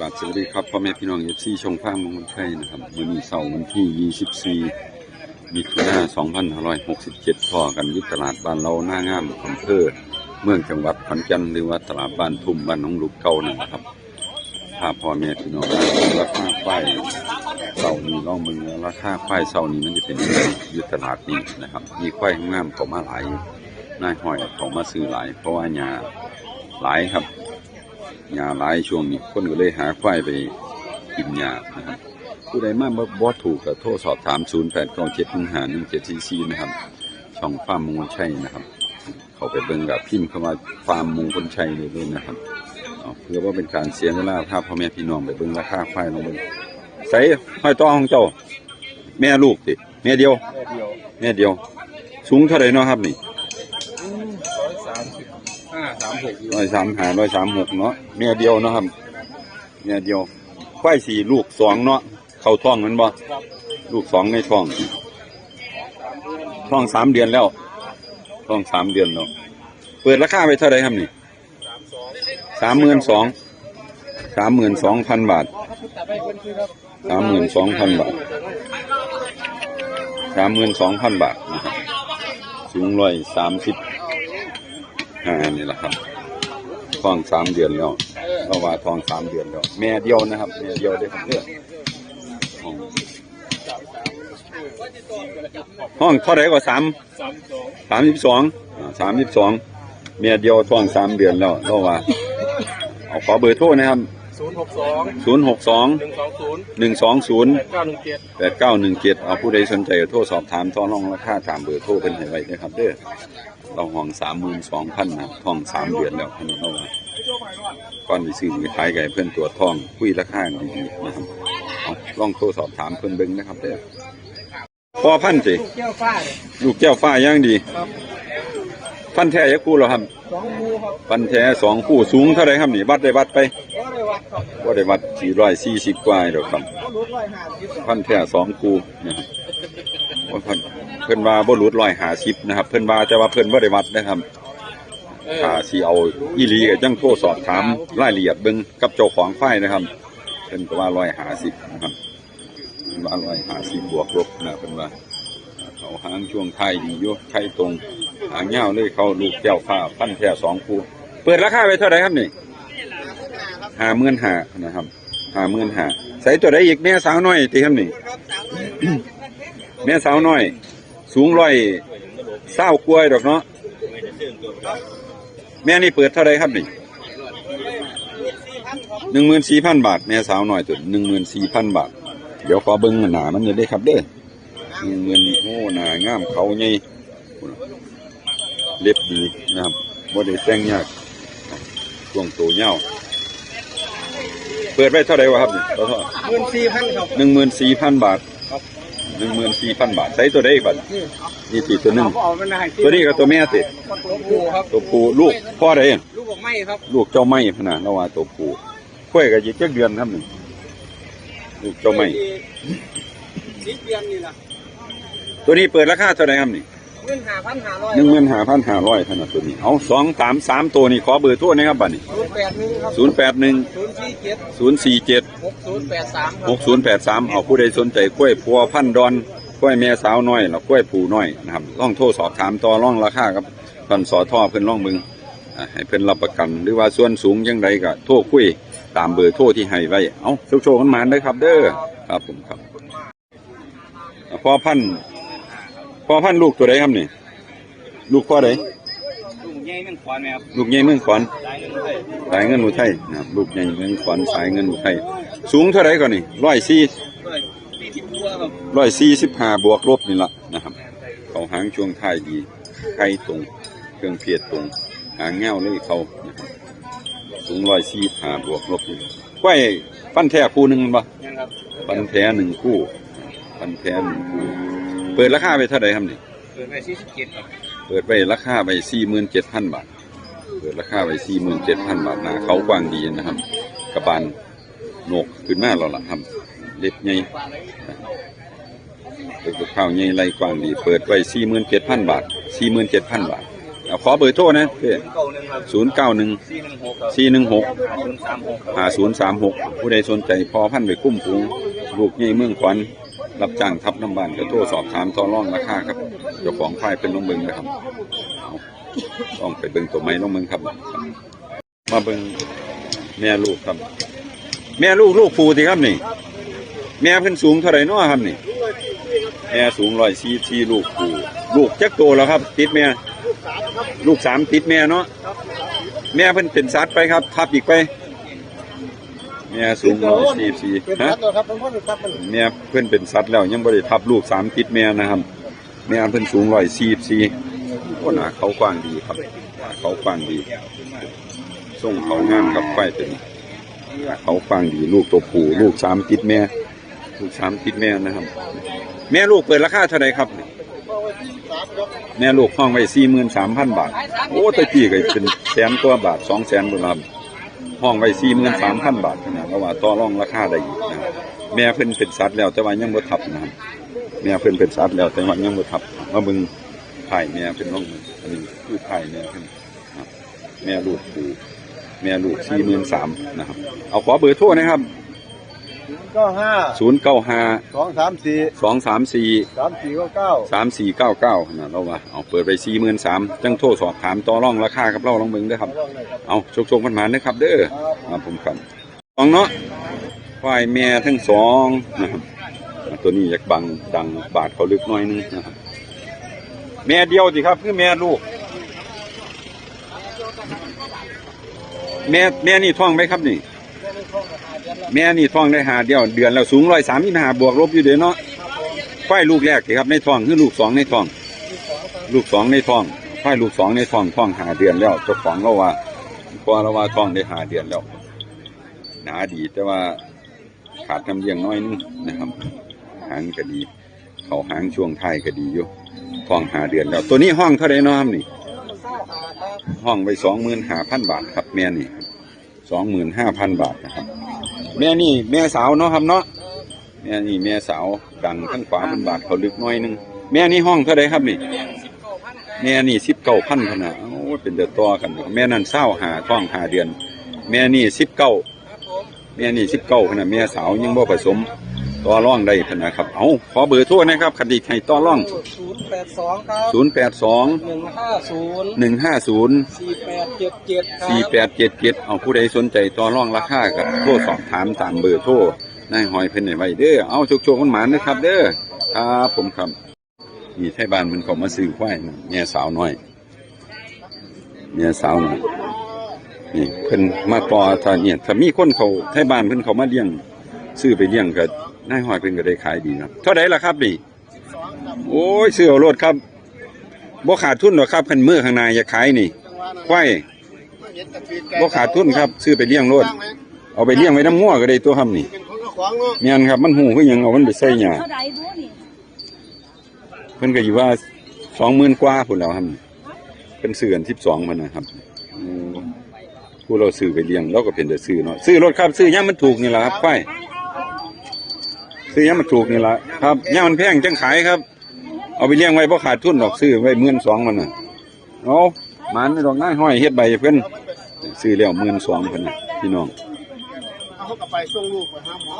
กราบสวัสดีครับพ่อแม่พี่น้องเอฟซีชงฟ้ามงคลชัยนะครับวันนี้เสาร์วันที่ 24 มิถุนายน2567พ่อกันยุตลาดบ้านเราหน้างามอำเภอเมืองจังหวัดขอนแก่นหรือว่าตลาดบ้านทุ่มบ้านหนองลูกเก่านะครับถ้าพ่อแม่พี่น้องราคาควายเสาร์นี้ลองมึงราคาควายเสาร์นี้มันจะเป็นยุตลาดนี้นะครับ มีควายงามเขามาหลายนายห้อยเขามาซื้อหลาย เพราะว่าหญ้าหลายครับ หญ้าหลายช่วงนี้คนก็เลยหาควายไปกินหญ้านะครับผู้ใดมาบ่บถูกก็โทรสอบถาม 0 8 9 7 1 5 1 7 4 4 นะครับ ช่องฟาร์มมงคลชัยนะครับ เขาไปเบิ่งกับพิมพ์เข้ามาฟาร์มมงคลชัยเลยด้วยนะครับเพื่อว่าเป็นการเสียเวลาถ้าพ่อแม่พี่น้องไปเบิ่งราคาควายลงเบิ่งใส่ห้อยต่อของเจ้า แม่ลูกติแม่เดียวแม่เดียว แม่เดียว สูงเท่าไหร่เนาะครับนี่ ร้อยสามสิบห้า สามหกร้อยสามหาร้อยสามหกเนาะแม่เดียวเนาะครับแม่เดียวควายสี่ลูกสองเนาะเข้าท้องมันบ่ลูกสองในท้องท้องสามเดือนแล้วท้องสามเดือนแล้วเปิดราคาไปเท่าไรครับนี่สามหมื่นสองสามหมื่นสองพันบาทสามหมื่นสองพันบาทสามหมื่นสองพันบาทสูงร้อยสามสิบ ห้านี่แหละครับทองสามเดือนแล้วเราว่าทองสามเดือนแล้วแม่เดียวนะครับแม่เดียวได้ผมเด้อห้อห้องเท่าไรกว่าสามสามยี่สิบสองสามสิบสองเมียเดียวท้องสามเดือนแล้วเราว่า เอาขอเบอร์โทรนะครับ ศูนย์หกสองศูนย์หกสองหนึ่งสองศูนย์หนึ่งสองศูนย์แปดเก้าหนึ่งเจ็ดแปดเก้าหนึ่งเจ็ดเอาผู้ใดสนใจก็โทรสอบถามต่อรองราคาตามเบอร์โทรเป็นให้ไว้นะครับเด้อเราห้องสามหมื่นสองพันนะท้องสามเดือนแล้วขนาดเราว่าก่อนที่ซื้อมือท้ายไก่เพื่อนตัวจท้องคุยราคาดีๆนะครับเอาลองโทรสอบถามเพื่อนเบิ้งนะครับเด้อพอพันสิแก้วฟ้าเลยลูกแก้วฟ้าย่างดีครับพันแท้ยักคู่เหรอครับสองมูครับพันแท้สองคู่สูงเท่าไรครับนี่วัดได้วัดไปก็ได้ วัดครับว่าได้วัดสี่ร้อยสี่สิบกว่าเดี๋ยวครับเขาลดร้อยห้าสิบพันแท้สองคู่นะครับว่าเพิ่นเพิ่นว่าบ่หลุดร้อยหาสิบนะครับ เพิ่นว่าแต่ว่าเพิ่นบ่ได้วัดนะครับถ้าสิเอาอีหลีก็จังโทรสอบถามรายละเอียดเบิ่งกับเจ้าของไฟนะครับ เพิ่นก็ว่าร้อยหาสิบนะครับเพิ่นว่าร้อยหาสิบบวกลบนะเพิ่นว่าเขาหางช่วงไทายดีอยู่ไทยตรง หางยาวเลยเขาลูกแก้วฟ้าพันแท้สองคู่เปิดราคาไว้เท่าไหร่ครับนี่ ห้าหมื่นห้านะครับห้าหมื่นห้าใส่ตัวใดอีกแม่สาวน้อยตีครับนี่แม่สาวน้อย สูงร้อยเศร้ากล้วยดอกเนาะแม่นี่เปิดเท่าไรครับนี่หนึ่งหมื่นสี่พันบาทแม่สาวน้อยตัวหนึ่งหมื่นสี่พันบาท เดี๋ยวขอเบิ้งหนามันจะได้ครับเด้อหนึ่งหมื่นโอ้หนางามเขาใหญ่เล็บดีนะครับบ่ได้แต่งยากช่วงโตเงา เปิดไว้เท่าไหร่วะครับนี่ขอโทษเงินสี่พันครับหนึ่งหมื่นสี่พันบาทหนึ่งหมื่นสี่พันบาทใส่ตัวได้อีกบัตรนี่นี่ตีตัวหนึ่งเขาเอามันให้ตัวนี้กับตัวแม่ติตัวผู้ครับตัวผู้ลูกพ่อใดลูกบอกไม่ครับลูกเจ้าไม้พะนาเราว่าตัวผู้ค่อยกับยี่เจ็ดเดือนครับนี่ลูกเจ้าไม้สิบเดือนนี่แหละตัวนี้เปิดราคาเท่าไหร่ครับนี่ เงินห้าพันห้าร้อยหนึ่งหมื่นห้าพันห้าร้อยเท่านั้นตัวนี้ เอาสองสามสามตัวนี้ขอเบอร์โทั่วนะครับบัตรนี่ศูนย์แปดหนึ่งครับศูนย์แปดหนึ่งศูนย์สี่เจ็ดศูนย์สี่เจ็ดหกศูนย์แปดสามคหรับกศูนย์แปดสามเอาผู้ใดสนใจกล้วยพัวพันดอนกล้วยแม่สาวน้อยแล้วกล้วยผูน้อยนะครับล่องโทรสอบถามต่อร่องราคาครับตอนสอท่อเพิ่นร่องมึงอ่าให้เพิ่นรับประกัน หรือว่าส่วนสูงยังไงก็โทรคุยตามเบอร์โทรที่ให้ไว้ เอาโชคโชคกันมาได้อครับ เด้อครับผมครับอ่าพ่อพันธุ์ พ่อพันธุ์ลูกตัวใดครับนี่ลูกพ่อใดลุงใหญ่มันขวานไหมครับลูกใหญ่เมืองขอนได้เงินเลยสายเงินอุทัยนะครับลูกใหญ่เมืองขอนสายเงินอุทัยสูงเท่าไรก่อนนี่ร้อยสี่ด้วยสี่สิบตัวครับร้อยสี่สิบห้าบวกลบนี่ละนะครับเขาหางช่วงท้ายดีไข่ตรงเครื่องเพียรตรง หางเงาเลยเขานะครับสูงร้อยสี่ห้าบวกลบนี่กล้วยฟันแท้คู่หนึ่งมันปะยังครับฟันแท้หนึ่งคู่ฟันแท้หนึ่งคู่ เปิดราคาไปเท่าไหร่ครับนี่เกิดไปสี่สิบเจ็ดครับเปิดไปราคาไปสี่หมื่นเจ็ดพันบาท เปิดราคาไปสี่หมื่นเจ็ดพันบาทหนาเขากว้างดีนะครับ กระบาลโหนกขึ้นมาแล้วล่ะครับเล็บใหญ่เปิดกับข้าวใหญ่ไรกว้างดี เปิดไว้สี่หมื่นเจ็ดพันบาทสี่หมื่นเจ็ดพันบาทเอาขอเบอร์โทรนะเพื่อเก้าหนึ่งครับศูนย์เก้าหนึ่งสี่หนึ่งหกครับสี่หนึ่งหกศูนย์สามหกห้าศูนย์สามหกผู้ใดสนใจพอพันธุ์ไปคุ้มฟูงลูกใหญ่เมืองขวัญ รับจ้างทับน้ำบานก็โทรสอบถามต่อรองราคาครับเจ้าของค่ายเป็นลงเบิงนะครับเอาต้องไปเบิงตัวไม้ลงเบิงครับ มาเบิงแม่ลูกครับ แม่ลูกลูกฟูสิครับนี่ แม่เพิ่นสูงเท่าไหร่น้อครับนี่ แม่สูงร้อยสี่สี่ลูกฟูลูกจักโตแล้วครับ ติดแม่ ลูกสามติดแม่เนาะแม่เพิ่นเป็นสัตว์ไปครับ ทับอีกไป แม่สูงร้อยสี่สี่เป็นฮะพัดเหรอครับเป็นพัดหรือครับมันแม่เพิ่นเป็นสัตว์แล้วยังบ่ได้ทับลูกสามติดแม่นะครับแม่เพิ่นสูงร้อยสี่สี่โอ้หนาเขากว้างดีครับหนาเขากว้างดีส่งเขางามครับควายเป็นหนาเขากว้างดีลูกตัวผู้ลูกสามติดแม่ลูกสามติดแม่นะครับ แม่ลูกเปิดราคาเท่าไหร่ครับแม่ลูกห้องไว้สี่หมื่นสามพันบาท โอ้ตะกี้ก็เป็นแสนตัวาบาทสองแสนบาท ห้องไว้สี่หมื่นสามพันบาทนะเพราะว่าต่อรองราคาได้อีกนะแม่เพิ่นเป็นสัตว์แล้วแต่ว่ายังบ่ทับนะครับแม่เพิ่นเป็นสัตว์แล้วแต่ว่ายังบ่ทับมามึงไผ่แม่เพิ่นน้องอันนี้คือไผ่แม่เพิ่นแม่ลูกปูแม่ลูกสี่หมื่นสามนะครับ เอาขอเบอร์โทรนะครับ ก็ห้าศูนย์เก้าห้าสองสามสี่สองสามสี่สามสี่ก็เก้าสามสี่เก้าเก้านะเราว่าเอาเปิดไปสี่หมื่นสามจังโทรสอบถามต่อรองราคากับเราลองเบิ่งเด้อครับ เอาโชคโชคมันมานะครับ เด้อมาผมครับสองเนาะฝ่ายแม่ทั้งสองนะครับอ่าตัวนี้อยากบังดังบาดเขาลึกหน้อยนึงนะครับแม่เดียวสิครับคือแม่ลูก แม่แม่นี่ท้องไหมครับนี่ แม่นี่ท้องได้หาเดียวเดือนแล้วสูงร้อยสามสิบห้าบวกลบอยู่เด้อเนาะควายลูกแรกครับในท้องคือลูกสองในท้อง ลูกสองในท้องควายลูกสองในท้องท้องหาเดือนแล้วเจ้าของเราว่าพอเราว่าท้องได้หาเดือนแล้วหนาดีแต่ว่าขาดน้ำเลี้ยงน้อยนึงนะครับ หางก็ดี เขาหางช่วงไทยก็ดีอยู่ท้องหาเดือนแล้ว ตัวนี้ห้องเท่าไรเนาะครับนี่ ห้องไปสองหมื่นห้าพันบาทครับแม่นี่สองหมื่นห้าพันบาทนะครับ แม่นี่แม่สาวเนาะครับเนาะแม่นี่แม่สาวดังทั้งขวาเป็นบาทเขาลึกน้อยหนึงแม่นี่ห้องเท่าไรครับนี่แม่นี่สิบเก้าพันขนาดโอ้เป็นเดือดต่อกันแม่นั่นเศร้าหาท้องหาเดือน แม่นี่สิบเก้าแม่นี่สิบเก้าขนาดแม่สาวยังบ่ผสมต่อร่องได้ขนาดครับเอาขอเบอร์โทรนะครับคดีให้ต่อร่อง แปดสองครับศูนย์แปดสองหนึ่งห้าศูนย์หนึ่งห้าศูนย์สี่แปดเจ็ดเจ็ดครับสี่แปดเจ็ดเจ็ดเอาผู้ใดสนใจต่อร่องราคากับโทรสอบถามตามเบอร์โทรนายหอยเพิ่นให้ไว้เด้อเอาโชคโชคมันหมานนะครับ เด้อครับผมครับมีไทบ้านมันเขามาซื้อควายนะเมียสาวน้อยเมียสาวน้อยนี่เพิ่นมาต่อถ้าเนี่ยถ้ามีคนเขาไทบ้านเพิ่นเขามาเลี้ยงซื้อไปเลี้ยงก็นายหอยเพิ่นก็ได้ขายดีครับเท่าไหร่ล่ะครับนี่ โอ้ยซื้อเอาโลดครับบ่ขาดทุนหรอกครับเพิ่นมือข้างในอย่าขายนี่ควายบ่ขาดทุนครับซื้อไปเลี้ยงโลดเอาไปเลี้ยงไว้น้ำงัวก็ได้ตัวทำนี่เนคนก็ขวางเนาะแม่นครับมันหูคือยังเอามันไปใส่หญ้าเท่าใดดูนี่เพิ่นก็อยู่ว่า20,000กว่าพุ่นแล้วครับเพิ่นซื้อกัน12มันนะครับผู้เราซื้อไปเลี้ยงเราก็เป็นแต่ซื้อเนาะซื้อรถครับซื้อยามมันถูกนี่แหละครับควายซื้อยามมันถูกนี่แหละครับยามันแพงจังขายครับ เอาไปเลี้ยงไว้บ่ขาดทุนดอกซื้อไว้12,000มันน่ะเอามันไม่ดอกนายห้อยเฮ็ดใบให้เพิ่นซื้อแล้ว12,000เพิ่นน่ะพี่น้องเขาก็ไปส่งลูกไปหาหมอ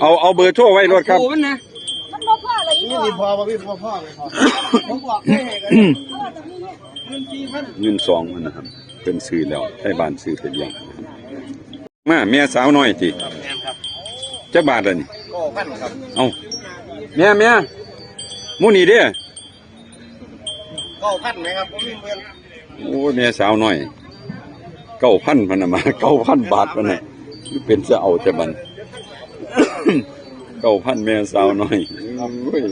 เอาเอาเบอร์โทรไว้รถครับโอ้มันนะมันบ่พอเลยอีนี่กนี่พอป่ะพี่พอพ่อไหมพอผมบอกให้กันเงินสี่พันเงินสองพันนะครับ เป็นซื้อแล้วให้บ้านซื้อไปเลี้ยงนะครับมาแม่สาวน้อยจีแม่ครับจะบาทละนี่ก็พันครับ เอาแม่แม่ หมูนี่เด้อก็พันไหมครับผมมีเงินโอ้ยแม่สาวน้อยเก้าพันพันน่ะมาเก้าพันบาทพันน่ะคือเป็นจะเอาจะบัน เก้าพันแม่สาวน้อยโอ้ย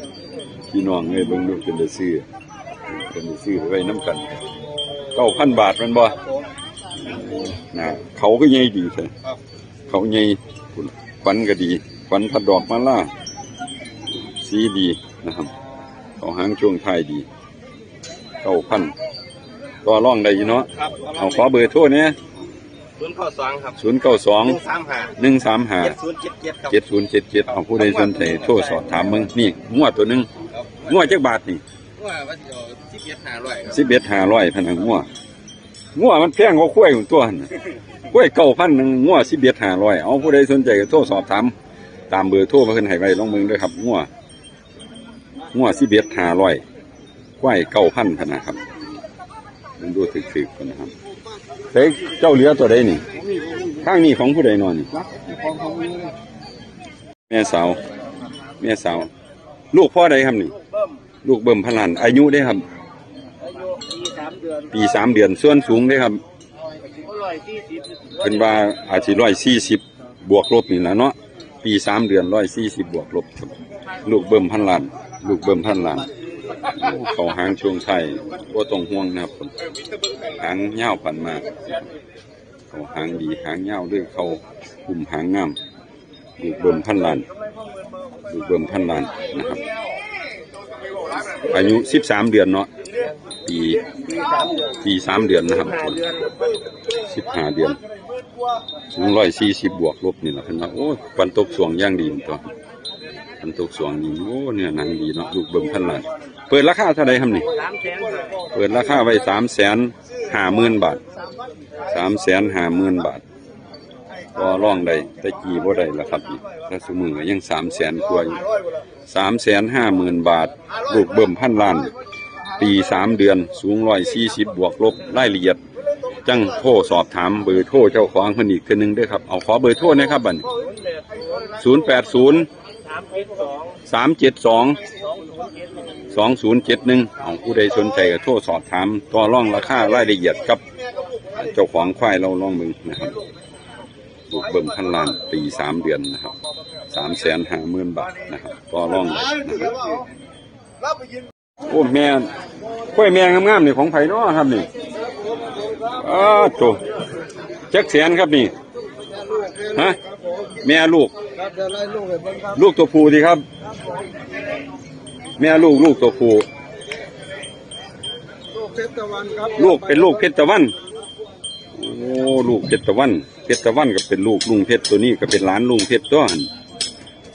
พี่น้องเอ้ยเบิ่งดูเป็นได้ซื้อเป็นได้ซื้อไว้น้ำกันเก้าพันบาทมันบ่ผมนะเขาก็ใหญ่ดีใช่ครับเขาใหญ่ฟันก็ดีฟันผัดดอกมาล่าสีดีนะครับ เขาหางช่วงท้ายดีเก้าพันก็ร่องได้อยู่เนาะครับเอาขอเบอร์โทรเนี่ยศูนย์ข้อสองครับศูนย์เก้าสองหนึ่งสามห้าหนึ่งสามห้าเจ็ดศูนย์เจ็ดเจ็ดครับเจ็ดศูนย์เจ็ดเจ็ดเอาผู้ใดสนใจโทรสอบถามมึงนี่งวดตัวหนึ่งงวดจักบาทนี่งว่าว่าสิเอาสิบเอ็ดห้าร้อยครับสิบเอ็ดห้าร้อยพนังงัวงัวมันแพงกว่าข้วยของตัวนั่นน่ะข้วยเก้าพันหนึ่งงัวสิบเอ็ดห้าร้อยเอาผู้ใดสนใจก็โทรสอบถามตามเบอร์โทรมาขึ้นให้ไว้ลองมึงด้วยครับงัว งัวสิบเอ็ดห้าร้อยข้วยเก้าพันพนัครับมันดูถึกๆกันนะครับเฮ้ยเจ้าเหลือตัวใดนี่ข้างนี้ของผู้ใดนอนนี่ของของนี้แม่สาวแม่สาว ลูกพ่อใดครับนี่เบิ่มลูกเบิ่มพลันอายุได้ครับอายุปีสามเดือนปีสามเดือนส่วนสูงได้ครับร้อยสี่สิบเป็นว่าอาจจะร้อยสี่สิบบวกลบนี่แหละเนาะปีสามเดือนร้อยสี่สิบบวกลบครับลูกเบิ่มพันล้าน ลูกเบิ่มพันล้านเขาหางช่วงไทยว่าต้องห่วงนะครับผมหางเง่าปันมากเขาหางดีหางเง่าด้วยเขากลุ่มหางงามลูกเบิ่มพันหล้านลูกเบิ่มพันหล้านนะครับ อายุสิบสามเดือนเนาะปีปีสามเดือนนะครับสิบห้าเดือนสูงร้อยสี่สิบบวกลบนี่แหละเพิ่นว่าโอ้ยปันตกสวงย่างดีมันตัวันตกสวงนี่โอ้เนี่ยหนังดีเนาะลูกเบิ่มพันล้านเปิดราคาเท่าไรครับนี่ สามแสนห้าเปิดราคาไว้สามแสนห้าหมื่นบาทสามแสนห้าหมื่นบาทก็ร่องได้แต่กี่บ่ได้ละครับนี่ถ้าสมือก็ยังสามแสนกว่าอยู่สามแสนห้าหมื่นบาท ลูกเบิ่มพันล้าน ปีสามเดือนสูงร้อยสี่สิบบวกลบรายละเอียด จังโทรสอบถามเบอร์โทรเจ้าของคนอีกคนหนึ่งด้วยครับ เอาขอเบอร์โทรนะครับบัดศูนย์แปดศูนย์ สามเจ็ดสองสองศูนย์เจ็ดหนึ่งเอาผู้ใดสนใจก็โทรสอบถามต่อร่องราคารายละเอียดกับ เจ้าของควายเราลองมึงนะครับลูกเบิ่มพันล้านปีสามเดือนนะครับสามแสนห้าหมื่นบาทนะครับต่อร่องนะครับโอ้แม่กล้วยแม่งามๆนี่ของไผ่นาะครับนี่อ้าวโตจักแสนครับนี่ฮะ แม่ลูก ครับเดี๋ยวไล่ลูกให้เบิ่งครับลูกตัวผู้ดีครับแม่ลูกลูกตัวผู้ลูกเพชรตะวันครับลูกเป็นลูกเพชรตะวัน โอ้ลูกเพชรตะวันเพชรตะวันก็เป็นลูกลุงเพชรตัวนี้ก็เป็นหลานลุงเพชรตัวหัน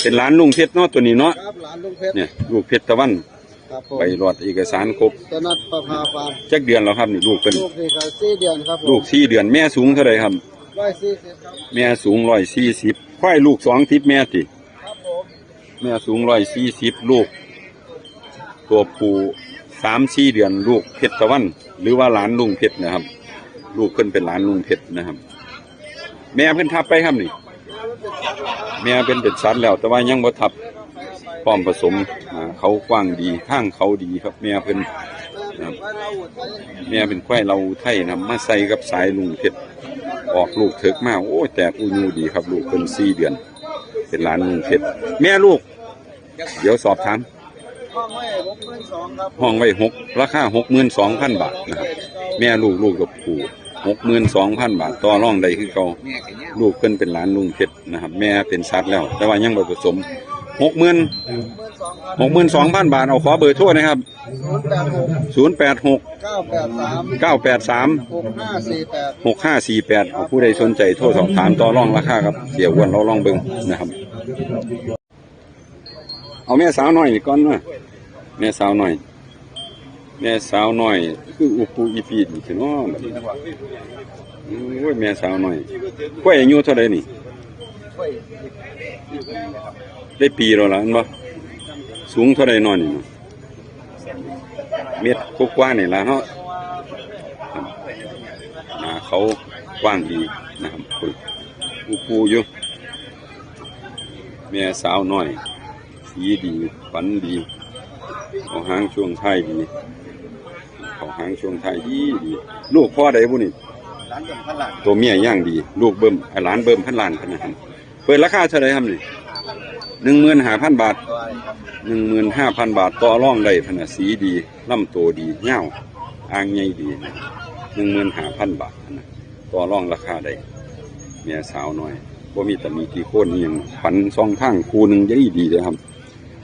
เป็นหลานลุงเพชรเนาะตัวนี้เนาะครับหลานลุงเพชรเนี่ยลูกเพชรตะวันครับผมไปรอดเอกสารครบตนัดประภาฟาร์มจักเดือนแล้วครับนี่ลูกเป็นลูกนี่ก็สี่เดือนครับผมลูกสี่เดือนแม่สูงเท่าไรครับร้อยสี่สิบครับแม่สูงร้อยสี่สิบ ควายลูกสองทิพแม่ติครับผมแม่สูงร้อยสี่สิบลูก ตัวผู้สามสี่เดือนลูกเพชรตะวัน หรือว่าหลานลุงเพชรนะครับ ลูกเพิ่นเป็นหลานลุงเพชรนะครับ แม่เพิ่นทับไปครับนี่ แม่เป็นเป็ดสัตว์แล้ว แต่ว่ายังบ่ทับพร้อมผสมอ่าเขากว้างดีข้างเขาดีครับ แม่เพิ่นนะครับไว้เราอุดไว้แม่เป็นควายเราไทยนะครับมาใส่กับสายลุงเพชร ออกลูกเถิกมากโอ้ยแต่อูยูดีครับลูกเพิ่นสี่เดือน เป็นหลานลุงเพชรแม่ลูก เดี๋ยวสอบถามห้องไว้หกหมื่นสองครับห้องไว้หกราคาหกหมื่นสองพันบาทนะครับแม่ลูกลูกกับผูหกหมื่นสองพันบาทต่อรองใดคือเก่าลูกเพิ่นเป็นหลานลุงเพชรนะครับ แม่เป็นสัตว์แล้ว แต่ว่ายังบ่ผสม หกหมื่นหกหมื่นสองครับหกหมื่นสองพันบาท เอาขอเบอร์โทรนะครับศูนย์แปดหกศูนย์แปดหกเก้าแปดสามเก้าแปดสามหกห้าสี่แปดหกห้าสี่แปดเอาผู้ใดสนใจโทรสอบถามต่อรองราคาครับ เสียอ้วนเราลองเบิ่งนะครับ เอาแม่สาวหน่อยนี่ก่อนนะแม่สาวหน่อย แม่สาวหน่อย คืออุปูอีปีนี่สิเนาะบัดนี้โอ้ยแม่สาวหน่อยกล้วยอายุเท่าใดนี่ ได้ปีแล้วล่ะอันบ่สูงเท่าใดนอนนี่เนาะเม็ดกกว่าๆนี่ล่ะเนาะครับหน้าเขากว้างดีนะครับปุยอุปูอยู่แม่สาวน้อย สีดีฝันดีเขาหางช่วงท้ายดีเขาหางช่วงท้ายดีดี ลูกพ่อใดบุนี่ร้านเดิมพันหลังตัวเมียย่างดี ลูกเบิ่มไอ้หลานเบิ่มพันล้านขนาดนั้นเปิดราคาเท่าไหรครับนี่ หนึ่งหมื่นห้าพันบาทหนึ่งหมื่นห้าพันบาทต่อร่องได้พนะสีดีลำโตดีเง่าอ่างใหญ่ดีหนึ่งหมื่นห้าพันบาทนะต่อร่องราคาได้เมียสาวน้อยว่ามีแต่มีกี่คนอหยังฝันซองข้างคูหนึ่งยังดีเลยครับ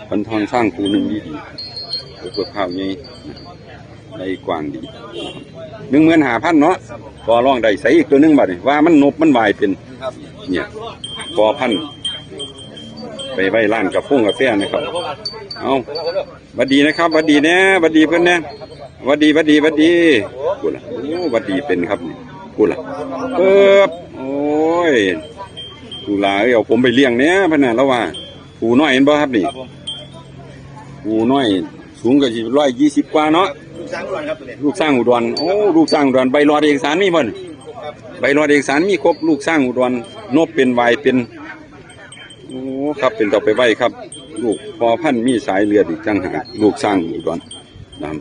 ฝันทองสร้างคูหนึ่งดีดีเพื่อข้าวใหญ่นกว้างดีหนึ่งหมื่นห้าพันเนาะก็ลองได้ใส่อีกตัวหนึ่งบัดนี้ว่ามันนบมันวายเป็นเนี่ยพอพัน ไปไว้ร้านกับพุ่งกาแฟนะครับ เอาบัดดีนะครับบัดดีแน่บัดดีเพิ่นแน่บัดดีบัดดีบัดดีพูดล่ะโอ้บัดดีเป็นครับนี่พูดล่ะเปิบโอ้ยดูหลาเอ้ยเอาผมไปเลี้ยงแหน่พะน่ะแล้วว่าผูน้อยเห็นบ่ครับนี่ครับผมผูน้อยสูงก็สิร้อยยี่สิบกว่าเนาะลูกช้างก่อนครับตัวนี้ลูกสร้างอุดรโอ้ลูกสร้างอุดรใบรอดเอกสารมีบ่นครับใบรอดเอกสารมีครบลูกสร้างอุดรนบเป็นวายเป็นโอ้ ครับเป็นต่อไปไว้ครับ ลูกพอพันมีสายเลือดอีกจังหากลูกสร้างอุดรนะครับ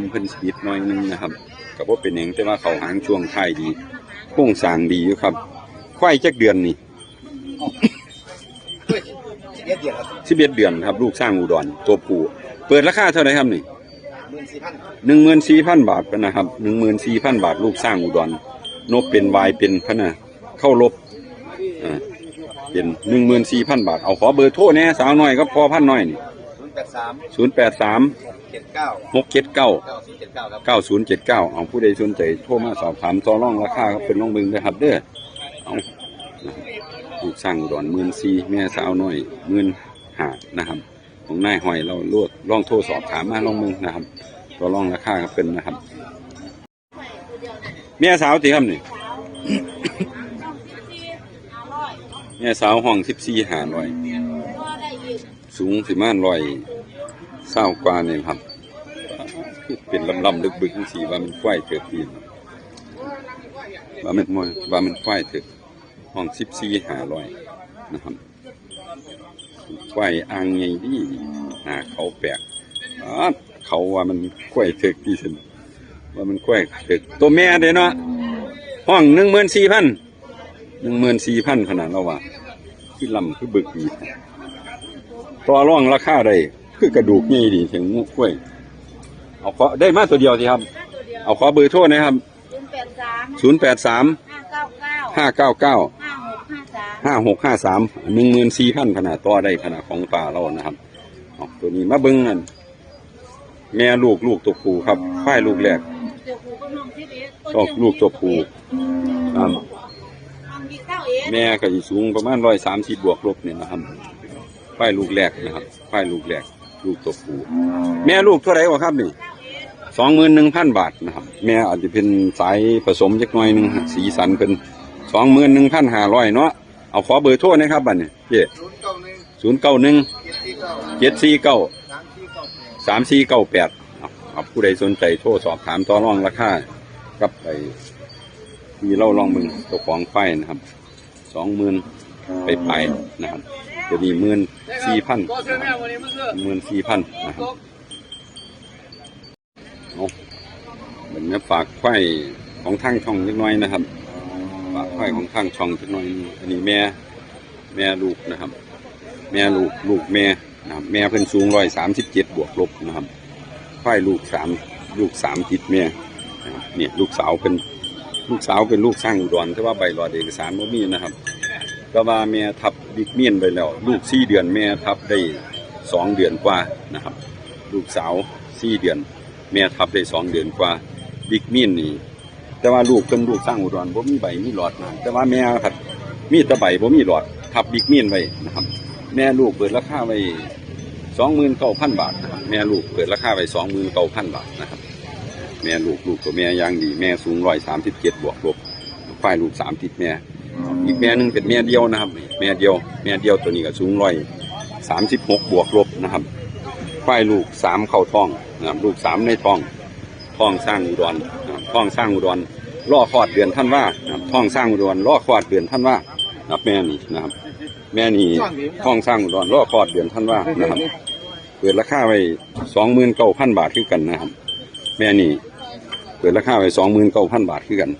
มีเพิ่นสปีดหน่อยหนึงนะครับก็บ่เป็นหยังแต่ว่าเขาหางช่วงท้ายดีโครงสางดีอยู่ครับควายจักเดือนนี่สิบเอ็ดเดือนครับ11เดือนครับ ลูกสร้างอุดรตัวผู้เปิดราคาเท่าไหร่ครับนี่หนึ่งหมื่นสี่พันบาทนะครับหนึ่งหมื่นสี่พันบาท ลูกสร้างอุดรนบเป็นวายเป็นพะนะเข้าลบอ่า เป็นหนึ่งหมื่นสี่พันบาท เอาขอเบอร์โทรแหน่สาวน้อยก็พอพันน้อยนี่ศูนย์แปดสามศูนย์แปดสามเจ็ดเก้าหกเจ็ดเก้าเก้าสี่เจ็ดเก้าครับเก้าศูนย์เจ็ดเก้าเอาผู้ใดสนใจโทรมาสอบถามต่อรองราคาก็เป็นน้องมึงเลยครับเด้อเอาลูกสร้างอุดรหมื่นสี่แม่สาวน้อยหมื่นห้านะครับ ของนายหอยเราลวดลองโทรสอบถามมาลองมึงนะครับต่อรองราคาก็เป็นนะครับ แม่สาวตีครับนี่ แม่สาวห้องสิบสี่หาร้อยสูงสิมานร้อยเศร้ากว่าเนี่ยครับ เป็นลำลำลึกบึกสีว่ามันควายเถิดปีนว่ามันมวยว่ามันควายเถิดห้องสิบสี่หาร้อยนะครับควายอ่างใหญ่ดีหน้าเขาแปลกเขาว่ามันควายเถิดดีสินว่ามันควายเถิดตัวแม่เด้เนาะห้องหนึ่งหมื่นสี่พัน หนึ่งหมื่นสี่พันขนาดเราว่าคือลำคือบึกดีต่อร่องราคาได้คือกระดูกนี่ดีถึงงูกล้วย เอาขอได้มาตัวเดียวสิครับ เอาขอเบอร์โทรนะครับศูนย์แปดสามศูนย์แปดสามห้าเก้าเก้าห้าเก้าเก้าห้าหกห้าสามห้าหกห้าสามหนึ่งหมื่นสี่พันขนาดต่อได้ขนาดของป่าเรานะครับเอาตัวนี้มาเบิ้งกันแม่ลูกลูกตัวผู้ครับควายลูกแรกเจ้าครูก็น้องที่เด็กก็ลูกตัวผู้อ่าน้องดีเก้าเอ็ด แม่ก็สิสูงประมาณร้อยสามสิบบวกลบเนี่ยนะครับควายลูกแรกนะครับควายลูกแรก ลูกตัวผู้แม่ลูกเท่าไหร่วะครับนี่สองหมื่นหนึ่งพันบาทนะครับ แม่อาจจะเป็นสายผสมจักหน่อยหนึ่งสีสันเป็นสองหมื่นหนึ่งพันห้าร้อยเนาะเอาขอเบอร์โทรนะครับบัดนี้เจ๊ศูนย์เก้าหนึ่งศูนย์เก้าหนึ่งเจ็ดสี่เก้าสามสี่เก้าแปดสามสี่เก้าแปดเอาผู้ใดสนใจโทรสอบถามต่อรองราคากับไปมีเล่าลองมึงตัวของไฟนะครับ สองหมื่นไปไปนะครับจะมีหมื่นสี่พันหมื่นสี่พันนะครับเอาเหมือนนี้ฝากไฟของทางช่องเล็กน้อยนะครับฝากไฟของทางช่องเล็กน้อยอันนี้แม่แม่ลูกนะครับ แม่ลูกลูกแม่นะครับแม่เพิ่นสูงร้อยสามสิบเจ็ดบวกลบนะครับควายลูกสามลูกสามติดแม่เนี่ยลูกสาวเป็น ลูกสาวเป็นลูกสร้างอุดรแต่ว่าใบรอดเอกสารบ่มีนะครับก็ว่าแม่ทับบิ๊กเมียนไปแล้ว ลูกสี่เดือนแม่ทับได้สองเดือนกว่านะครับ ลูกสาวสี่เดือน แม่ทับได้สองเดือนกว่าบิ๊กเมียนนี่แต่ว่าลูกเป็นลูกสร้างอุดรบ่มีใบมีหลอดนะแต่ว่าแม่ครับมีตะใบบ่มีหลอดทับบิ๊กเมียนไว้นะครับ แม่ลูกเปิดราคาไว้สองหมื่นเก้าพันบาทนะครับแม่ลูกเปิดราคาไว้สองหมื่นเก้าพันบาทนะครับ แม่ลูกลูกตัวแม่ย่างดีแม่สูงร้อยสามสิบเจ็ดบวกลบควายลูกสามติดแม่ อีกแม่หนึงเป็นแม่เดียวนะครับ แม่เดียว แม่เดียวตัวนี้ก็สูงร้อยสามสิบหกบวกลบนะครับควายลูกสามเข้าท้องนะครับลูกสามในท้องท้องสร้างอุดรนะครับท้องสร้างอุดรล่อคลอดเดือนท่านว่านะครับท้องสร้างอุดรล่อคลอดเดือนท่านว่านะครับแม่นี่นะครับ แม่นี่ท้องสร้างอุดรล่อคลอดเดือนท่านว่านะครับเปิดราคาไว้สองหมื่นเก้าพันบาทคือกันนะครับ แม่นี่ เปิดราคาไว้สองหมื่นเก้าพันบาทคือกัน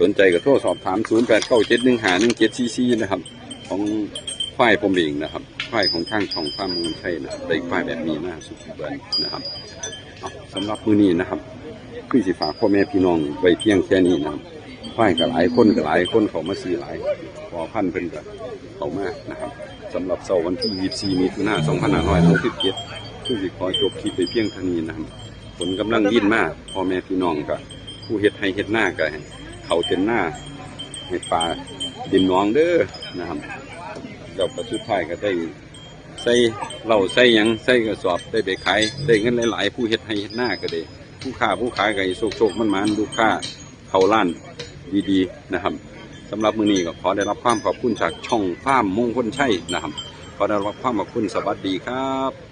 สนใจก็โทรสอบถามศูนย์แปดเก้าเจ็ดหนึ่งหาหนึ่งเจ็ดซีซีนะครับ ของควายผมเองนะครับควายของทางช่องฟ้าเมืองไทยนะครับได้ควายแบบนี้มาสุดเบิร์นะครับเอาสำหรับมือนี้นะครับคือสิฝากพ่อแม่พี่น้องไว้เพียงแค่นี้นะครับควายกับหลายคนกับหลายคนเขามาซื้อหลายพอพันเพิ่นกับเขามากนะครับสำหรับเสาร์วันที่ 24มีนาคม2567คือสิขอจบคลิปไปเพียงเท่านี้นะครับ ผลกำลังยินมากพ่อแม่พี่น้องกับผู้เฮ็ดให้เฮ็ดหน้ากับเขาเต็นหน้าให้ปลาดินน้องเด้อนะครับเจ้าประสุดท้ายก็ได้ใส่เหล้าใส่หยังใส่กระสอบได้ไปขายได้เงินหลายๆ ผู้เฮ็ดให้เฮ็ดหน้าก็ได้ผู้ค้าผู้ขายก็ให้โชคๆมันๆลูกค้าเข้าร้านดีๆนะครับสำหรับมื้อนี้ก็ขอได้รับความขอบคุณจากช่องฟาร์มมงคลชัยนะครับขอได้รับความขอบคุณสวัสดีครับ